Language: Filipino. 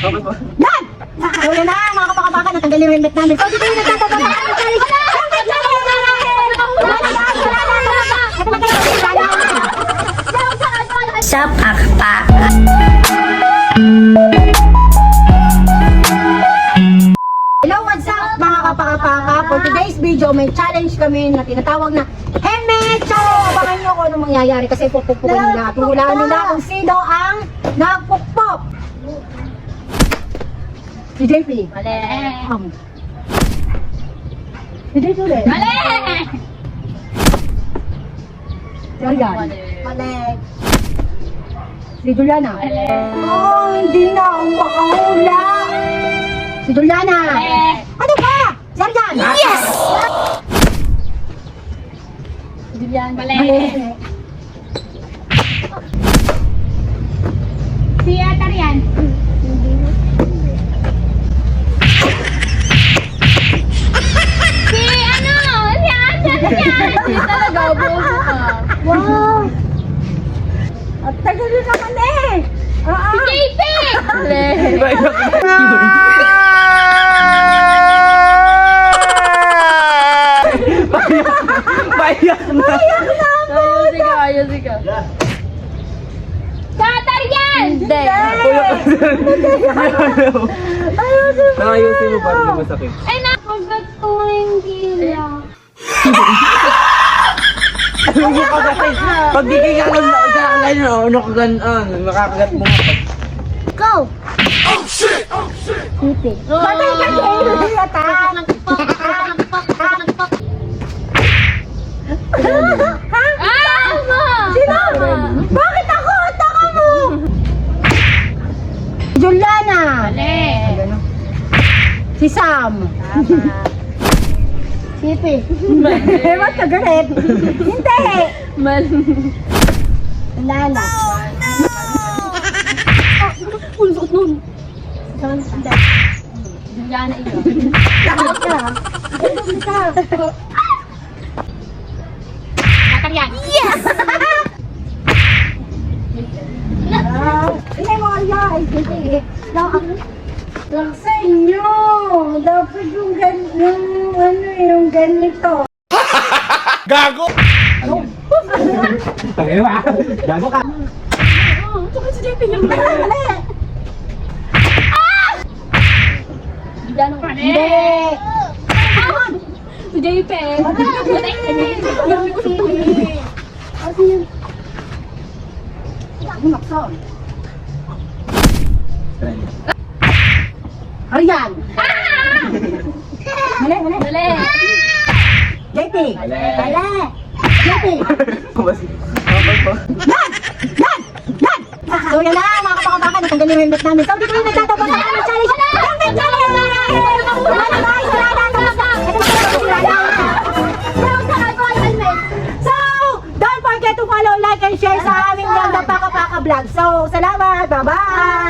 Yan! Yan na, mga kapakabaka, natanggal yung helmet namin. So dito yung nagtatapos na ang challenge. Helmet na rin! Wala na! Wala na! Wala na! Wala na! Shop Akpa. Hello, what's up mga kapakapaka? For today's video, may challenge kami na tinatawag na helmet! So, abangan nyo kung anong mangyayari kasi pupukpukin nila. At hulaan nila kung sino ang nagpukpok. Si JP. Mali. Um. Si JP ulit. Mali. Si Arian. Mali. Si Juliana. Mali. Oh, hindi na ako makahula. Si Juliana. Mali. Ano ba? Si Arian. Yes! Julian. Mali. Si Atarian. Si ano? Si Si talaga, bobo ka. Wow! At tagal na naman eh! Ah, Si JP! Mali. Payak na. Ayusin ka, ayusin ka. Sa Atarian! Hindi. Ayusin mo masakit. Ay, nakagat ko yung gila. Alam mo kasi, pag di ka na sa alay na, ano ka ganon, makakagat mo. Go! Siti. Patay ka sa iyo, Dilata! Ha? Ah! Sino? Bakit ako? Taka mo! Juliana! Mali. Si Sam! Sipi. Ba't ka galit? Hindi! Mali. Lala. Uy, suot nun. Hindi. Juliana ikaw. Takot ka. Takot ka. Atarian. Yes! Ah, Hindi mo. Hindi. Lang sa inyo. Dapat yung gan yung ano yung ganito. Gago! Tayo ba? Gago ka. Mali. Juliana. Mali. Hindi. Si JP. Kasi yun. Ano makson? Arian. Mali, mali. Mali. JP. Mali. Okay po. Yan! Yan! Yan! So yan na, mga kapakabaka, natanggal yung helmet namin. So dito yung nagtatapos na ang challenge. Helmet challenge! Wala na. So, don't forget to follow, like, and share sa aming the Paka Paka Vlog. So, salamat, bye-bye!